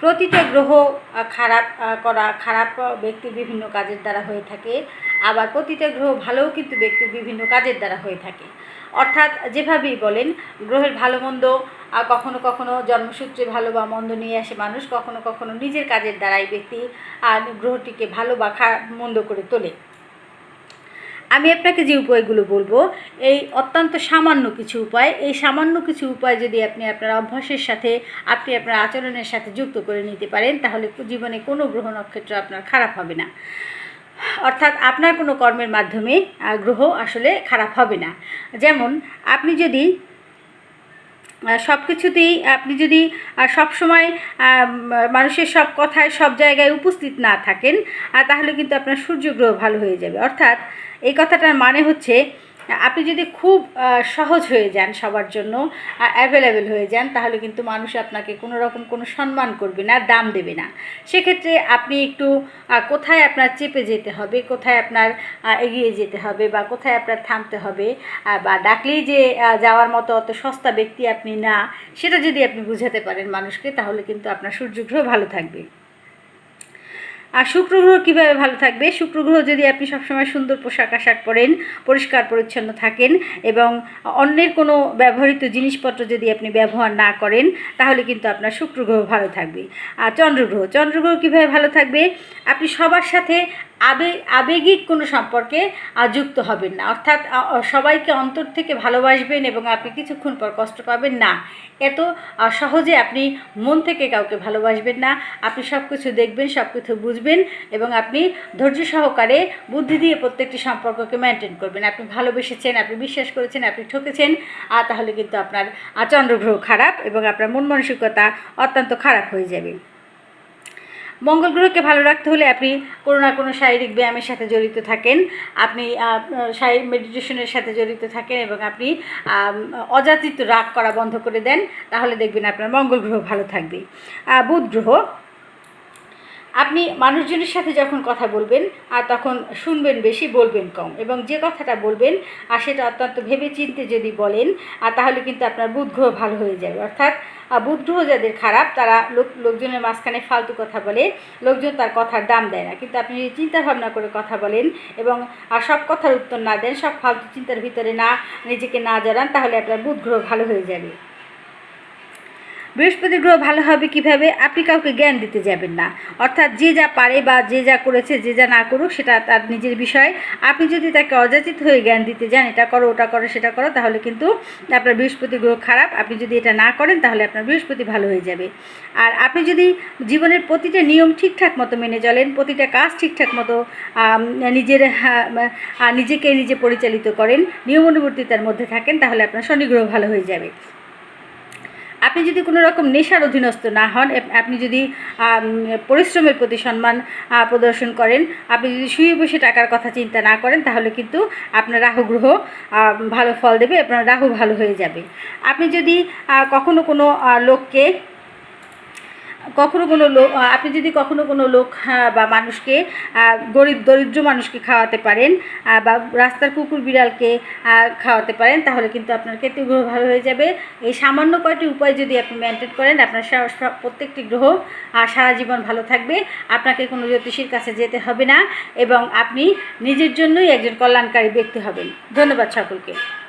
প্রতিটা গ্রহ খারাপ করা খারাপ ব্যক্তির বিভিন্ন কাজের দ্বারা হয়ে থাকে। আবার প্রতিটা গ্রহ ভালোও কিন্তু ব্যক্তির বিভিন্ন কাজের দ্বারা হয়ে থাকে। অর্থাৎ যেভাবেই বলেন, গ্রহের ভালো মন্দ কখনো কখনো জন্মসূত্রে ভালো বা মন্দ নিয়ে আসে মানুষ, কখনো কখনো নিজের কাজের দ্বারাই ব্যক্তি গ্রহটিকে ভালো বা মন্দ করে তোলে। আমি আপনাকে যে উপায়গুলো বলব, এই অত্যন্ত সামান্য কিছু উপায়, এই সামান্য কিছু উপায় যদি আপনি আপনার অভ্যাসের সাথে, আপনি আপনার আচরণের সাথে যুক্ত করে নিতে পারেন, তাহলে জীবনে কোনো গ্রহ নক্ষত্র আপনার খারাপ হবে না। অর্থাৎ আপনার কোনো কর্মের মাধ্যমে গ্রহ আসলে খারাপ হবে না। যেমন, আপনি যদি সব কিছুতেই আপনি যদি সব সময় মানুষের সব কথায় সব জায়গায় উপস্থিত না থাকেন তাহলে কিন্তু আপনার সূর্যগ্রহ ভালো হয়ে যাবে। অর্থাৎ এই কথাটার মানে হচ্ছে আপনি যদি খুব সহজ হয়ে যান সবার জন্য অ্যাভেলেবেল হয়ে যান, তাহলে কিন্তু মানুষ আপনাকে কোনো রকম কোনো সম্মান করবে না, দাম দেবে না। সেক্ষেত্রে আপনি একটু কোথায় আপনার চেপে যেতে হবে, কোথায় আপনার এগিয়ে যেতে হবে বা কোথায় আপনার থামতে হবে বা ডাকলেই যে যাওয়ার মতো অত সস্তা ব্যক্তি আপনি না, সেটা যদি আপনি বুঝাতে পারেন মানুষকে, তাহলে কিন্তু আপনার সূর্যগ্রহ ভালো থাকবে। আর শুক্র গ্রহ কীভাবে ভালো থাকবে? শুক্র গ্রহ যদি আপনি সবসময় সুন্দর পোশাক আশাক পরেন, পরিষ্কার পরিচ্ছন্ন থাকেন এবং অন্যের কোনো ব্যবহৃত জিনিসপত্র যদি আপনি ব্যবহার না করেন, তাহলে কিন্তু আপনার শুক্র গ্রহ ভালো থাকবে। আর চন্দ্রগ্রহ চন্দ্রগ্রহ কীভাবে ভালো থাকবে? আপনি সবার সাথে আবেগ আবেগিক কোনো সম্পর্কে যুক্ত হবেন না। অর্থাৎ সবাইকে অন্তর থেকে ভালোবাসবেন এবং আপনি কিছুক্ষণ পর কষ্ট পাবেন না। এত সহজে আপনি মন থেকে কাউকে ভালোবাসবেন না। আপনি সব কিছু দেখবেন সব কিছু বুঝবেন এবং আপনি ধৈর্য সহকারে বুদ্ধি দিয়ে প্রত্যেকটি সম্পর্ককে মেনটেন করবেন। আপনি ভালোবেসেছেন, আপনি বিশ্বাস করেছেন, আপনি ঠকেছেন আর তাহলে কিন্তু আপনার চন্দ্রগ্রহ খারাপ এবং আপনার মন মানসিকতা অত্যন্ত খারাপ হয়ে যাবে। মঙ্গল গ্রহকে ভালো রাখতে হলে আপনি কোনো না কোনো শারীরিক ব্যায়ামের সাথে জড়িত থাকেন। আপনি শারীর মেডিটেশনের সাথে জড়িত থাকেন এবং আপনি অযাচিত রাগ করা বন্ধ করে দেন, তাহলে দেখবেন আপনার মঙ্গল গ্রহ ভালো থাকবে। বুধ গ্রহ আপনি মানুষজনের সাথে যখন কথা বলবেন আর তখন শুনবেন বেশি বলবেন কম। এবং যে কথাটা বলবেন আর সেটা অত্যন্ত ভেবে চিনতে যদি বলেন আর তাহলে কিন্তু আপনার বুধগ্রহ ভালো হয়ে যাবে। অর্থাৎ আহ, বুধ যাদের খারাপ তারা লোক লোকজনের মাঝখানে ফালতু কথা বলে লোকজন তার কথার দাম দেয় না। কিন্তু আপনি যদি চিন্তা ভাবনা করে কথা বলেন এবং আর সব কথার উত্তর না দেন সব ফালতু চিন্তার ভিতরে না নিজেকে না জড়ান তাহলে আপনার বুধগ্রহ ভালো হয়ে যাবে। বৃহস্পতি গ্রহ ভালো হবে কীভাবে? আপনি কাউকে জ্ঞান দিতে যাবেন না। অর্থাৎ যে যা পারে বা যে যা করেছে, যে যা না করুক, সেটা তার নিজের বিষয়। আপনি যদি তাকে অযাচিত হয়ে জ্ঞান দিতে যান, এটা করো, ওটা করো, সেটা করো, তাহলে কিন্তু আপনার বৃহস্পতি গ্রহ খারাপ। আপনি যদি এটা না করেন, তাহলে আপনার বৃহস্পতি ভালো হয়ে যাবে। আর আপনি যদি জীবনের প্রতিটা নিয়ম ঠিকঠাক মতো মেনে চলেন, প্রতিটা কাজ ঠিকঠাক মতো নিজের নিজেকে নিজে পরিচালিত করেন নিয়ম অনুবর্তিতার মধ্যে থাকেন, তাহলে আপনার শনি গ্রহ ভালো হয়ে যাবে। আপনি যদি কোনো রকম নেশার অধীনস্থ না হন আপনি যদি পরিশ্রমের প্রতি সম্মান প্রদর্শন করেন, আপনি যদি শুয়ে বসে টাকার কথা চিন্তা না করেন, তাহলে কিন্তু আপনার রাহু গ্রহ ভালো ফল দেবে, আপনার রাহু ভালো হয়ে যাবে। আপনি যদি কখনো কোনো লোককে কখনো কোনো লোক আপনি যদি কখনো কোনো লোক বা মানুষকে গরিব, দরিদ্র মানুষকে খাওয়াতে পারেন বা রাস্তার কুকুর বিড়ালকে খাওয়াতে পারেন, তাহলে কিন্তু আপনার কেতু গ্রহ ভালো হয়ে যাবে। এই সামান্য কয়টি উপায় যদি আপনি মেনটেন করেন, আপনার প্রত্যেকটি গ্রহ সারা জীবন ভালো থাকবে। আপনাকে কোনো জ্যোতিষীর কাছে যেতে হবে না এবং আপনি নিজের জন্যই একজন কল্যাণকারী ব্যক্তি হবেন। ধন্যবাদ সকলকে।